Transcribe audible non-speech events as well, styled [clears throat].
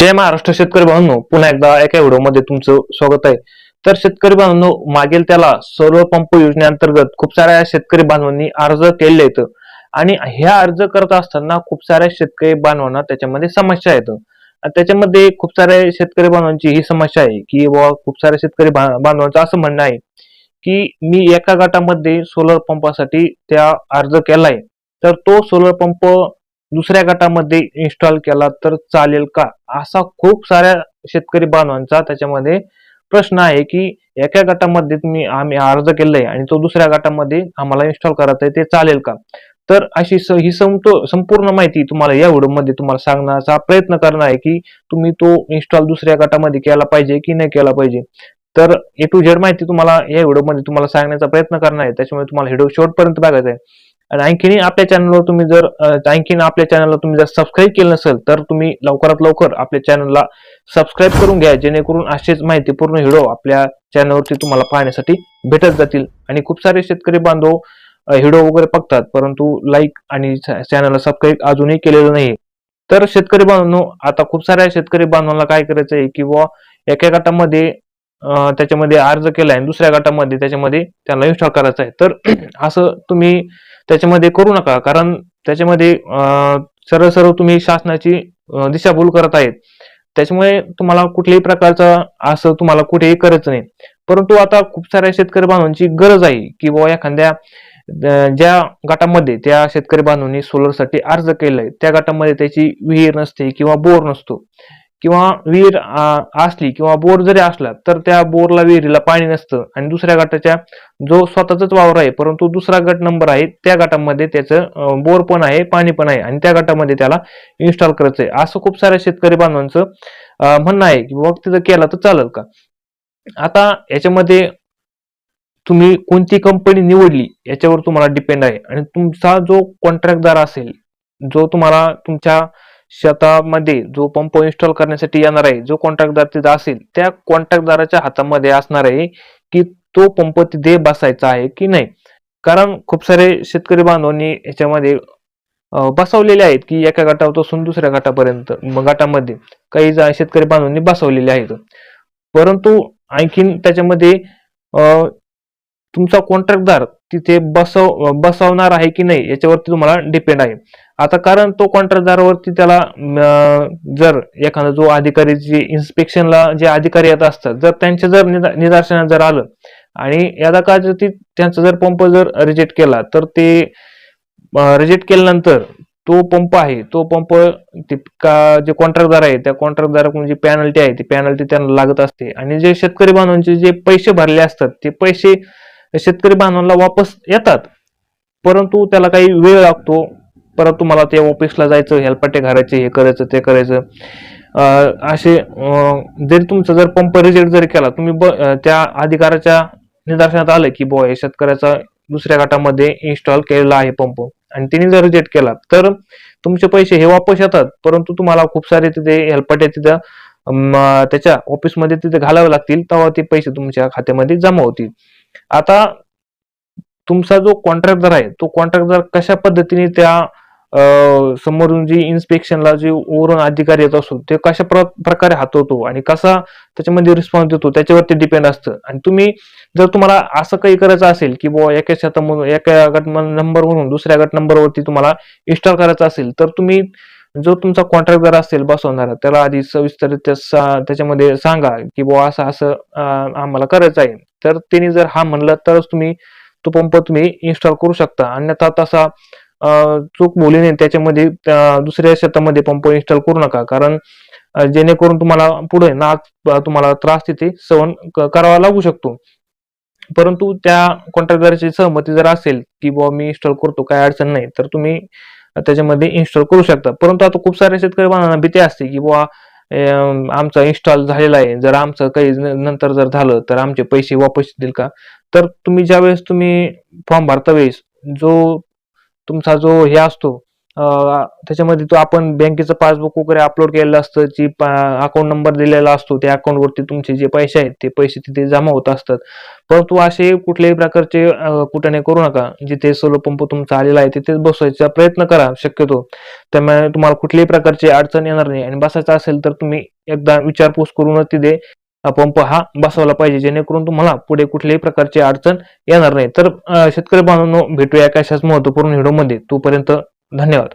जय महाराष्ट्र शेतकरी बांधवांनो पुन्हा एकदा एका व्हिडिओमध्ये तुमचं स्वागत आहे. तर शेतकरी बांधवांनो मागील त्याला सर्व पंप योजनेअंतर्गत खूप साऱ्या शेतकरी बांधवांनी अर्ज केले आहेत. आणि ह्या अर्ज करत असताना खूप साऱ्या शेतकरी बांधवांना त्याच्यामध्ये समस्या आहेत. आणि त्याच्यामध्ये खूप साऱ्या शेतकरी बांधवांची ही समस्या आहे की बाबा खूप साऱ्या शेतकरी बा- बांधवांचं असं म्हणणं आहे की मी एका गटामध्ये सोलर पंपासाठी त्या अर्ज केलाय. तर तो सोलर पंप दुसऱ्या गटामध्ये इन्स्टॉल केला तर चालेल का? असा खूप साऱ्या शेतकरी बांधवांचा त्याच्यामध्ये प्रश्न आहे की एका गटामध्ये तुम्ही आम्ही अर्ज केलाय आणि तो दुसऱ्या गटामध्ये आम्हाला इन्स्टॉल करायचा आहे ते चालेल का? तर अशी स- ही संतो- संपूर्ण माहिती तुम्हाला या व्हिडिओमध्ये तुम्हाला सांगण्याचा प्रयत्न करणार आहे की तुम्ही तो इन्स्टॉल दुसऱ्या गटामध्ये केला पाहिजे की नाही केला पाहिजे. तर ए टू झेड माहिती तुम्हाला या व्हिडिओमध्ये तुम्हाला सांगण्याचा प्रयत्न करणार आहे त्याच्यामुळे तुम्हाला व्हिडिओ शेवटपर्यंत बघायचा आहे. आणि आणखीन आपल्या चॅनलवर तुम्ही जर आणखीन आपल्या चॅनलला तुम्ही जर सबस्क्राईब केलं नसेल तर तुम्ही लवकरात लवकर आपल्या चॅनलला सबस्क्राईब करून घ्या जेणेकरून असेच माहितीपूर्ण व्हिडिओ आपल्या चॅनलवरती तुम्हाला पाहण्यासाठी भेटत जातील. आणि खूप सारे शेतकरी बांधव व्हिडिओ वगैरे बघतात परंतु लाईक आणि चॅनलला सबस्क्राईब अजूनही केलेलं नाही. तर शेतकरी बांधवांनो आता खूप साऱ्या शेतकरी बांधवांना काय करायचं आहे किंवा एका गटामध्ये त्याच्यामध्ये अर्ज केला आणि दुसऱ्या गटामध्ये त्याच्यामध्ये त्यांना इन्स्टॉल करायचं आहे. तर [clears throat] असं तुम्ही त्याच्यामध्ये करू नका. कारण त्याच्यामध्ये सरळ सरळ तुम्ही शासनाची दिशाभूल करत आहेत. त्याच्यामुळे तुम्हाला कुठल्याही प्रकारचं असं तुम्हाला कुठेही करायचं नाही. परंतु आता खूप साऱ्या शेतकरी बांधवांची गरज आहे की बाबा एखाद्या ज्या गटामध्ये त्या शेतकरी बांधवांनी सोलरसाठी अर्ज केलाय त्या गटामध्ये त्याची विहीर नसते किंवा बोर नसतो. किंवा विहीर असली किंवा बोर जरी असला तर त्या बोरला विहिरीला पाणी नसतं. आणि दुसऱ्या गटाच्या जो स्वतःचाच वावर आहे परंतु दुसरा गट नंबर आहे त्या गटामध्ये त्याचं बोर पण आहे पाणी पण आहे. आणि त्या गटामध्ये त्याला इन्स्टॉल करायचं आहे. असं खूप साऱ्या शेतकरी बांधवांचं म्हणणं आहे की बाबा तिथं केलं तर चालेल का? आता याच्यामध्ये तुम्ही कोणती कंपनी निवडली याच्यावर तुम्हाला डिपेंड आहे. आणि तुमचा जो कॉन्ट्रॅक्टदार असेल जो तुम्हाला तुमच्या शेतामध्ये जो पंप इन्स्टॉल करण्यासाठी येणार आहे जो कॉन्ट्रॅक्टदार तिथं असेल त्या कॉन्ट्रॅक्टदाराच्या हातामध्ये असणार आहे की तो पंप तिथे बसायचा आहे की नाही. कारण खूप सारे शेतकरी बांधवांनी याच्यामध्ये बसवलेले आहेत की एका गटापासून दुसऱ्या गटापर्यंत गटामध्ये काही शेतकरी बांधवांनी बसवलेले आहेत. परंतु आणखीन त्याच्यामध्ये तुमचा कॉन्ट्रॅक्टदार तिथे बसव बसवणार आहे की नाही याच्यावरती तुम्हाला डिपेंड आहे. आता कारण तो कॉन्ट्रॅक्टदारावरती त्याला जर एखादा जो अधिकारी जे इन्स्पेक्शनला जे अधिकारी येत असतात जर त्यांच्या जर निदा- निदर्शनात जर आलं आणि यादा का जर ती त्यांचा जर पंप जर रिजेक्ट केला तर ते रिजेक्ट केल्यानंतर तो पंप आहे तो पंप ते का जे कॉन्ट्रॅक्टदार आहे त्या कॉन्ट्रॅक्टदाराकडून जी पॅनल्टी आहे ती पॅनल्टी त्यांना लागत असते. आणि जे शेतकरी बांधवांचे जे पैसे भरले असतात ते पैसे शेतकरी बांधवांना वापस येतात. परंतु त्याला काही वेळ लागतो. परत तुम्हाला त्या ऑफिसला जायचं हेल्पाटे घालायचे हे करायचं ते करायचं. असे जरी तुमचा जर पंप रिजेक्ट जरी केला तुम्ही ब त्या अधिकाराच्या निदर्शनात आलं की बुवा हे शेतकऱ्याचा दुसऱ्या गटामध्ये इन्स्टॉल केलेला आहे पंप आणि तिने जर रिजेक्ट केला तर तुमचे पैसे हे वापस येतात. परंतु तुम्हाला खूप सारे तिथे हेल्पाटे तिथं त्याच्या ऑफिसमध्ये तिथे घालावे लागतील तेव्हा ते पैसे तुमच्या खात्यामध्ये जमा होतील. आता तुमचा जो कॉन्ट्रॅक्टदार आहे तो कॉन्ट्रॅक्टर कशा पद्धतीने त्या समोरून जी इन्स्पेक्शनला जे वरून अधिकारी येत असतो ते कशा प्र- प्रकारे हातवतो आणि कसा त्याच्यामध्ये रिस्पॉन्स देतो त्याच्यावरती डिपेंड असतं. आणि तुम्ही जर तुम्हाला असं काही करायचं असेल की बुवा एका शेतामधून एका गट नंबरवरून दुसऱ्या गट नंबरवरती तुम्हाला इन्स्टॉल करायचं असेल तर तुम्ही जो तुमचा कॉन्ट्रॅक्टर असेल बसवणारा त्याला आधी सविस्तर त्याच्यामध्ये सांगा की बुवा असं असं आम्हाला करायचं आहे. तर त्यांनी जर हा म्हणलं तरच तुम्ही तो पंप तुम्ही इन्स्टॉल करू शकता. अन्यथा तसा चूक मुलीने त्याच्यामध्ये दुसऱ्या शेतामध्ये पंप इन्स्टॉल करू नका. कारण जेणेकरून तुम्हाला पुढे ना तुम्हाला त्रास तिथे सहन करावा लागू शकतो. परंतु त्या कॉन्ट्रॅक्टरची सहमती जर असेल की बुवा मी इन्स्टॉल करतो काय अडचण नाही तर तुम्ही त्याच्यामध्ये इन्स्टॉल करू शकता. परंतु आता खूप सारे शेतकरी बांधवांना भीती असते की बुवा आमचा इन्स्टॉल झालेला आहे. जर आमचं काही नंतर जर झालं तर आमचे पैसे वापस येतील का? तर तुम्ही ज्यावेळेस तुम्ही फॉर्म भरता वेळेस जो तुमचा जो हे असतो त्याच्यामध्ये तो आपण बँकेचं पासबुक वगैरे अपलोड केलेलं असतं जी अकाउंट नंबर दिलेला असतो त्या अकाउंटवरती तुमचे जे पैसे आहेत ते पैसे तिथे जमा होत असतात. परंतु असे कुठल्याही प्रकारचे कुठे नाही करू नका. जिथे सोलर पंप तुमचा आलेला आहे तिथेच बसवायचा प्रयत्न करा शक्यतो. त्यामुळे तुम्हाला कुठल्याही प्रकारची अडचण येणार नाही. आणि बसायचं असेल तर तुम्ही एकदा विचारपूस करूनच तिथे पंप हा बसवला पाहिजे जेणेकरून तुम्हाला पुढे कुठल्याही प्रकारची अडचण येणार नाही. तर शेतकरी बांधवांनो भेटूया एका अशाच महत्त्वपूर्ण व्हिडिओमध्ये तोपर्यंत धन्यवाद.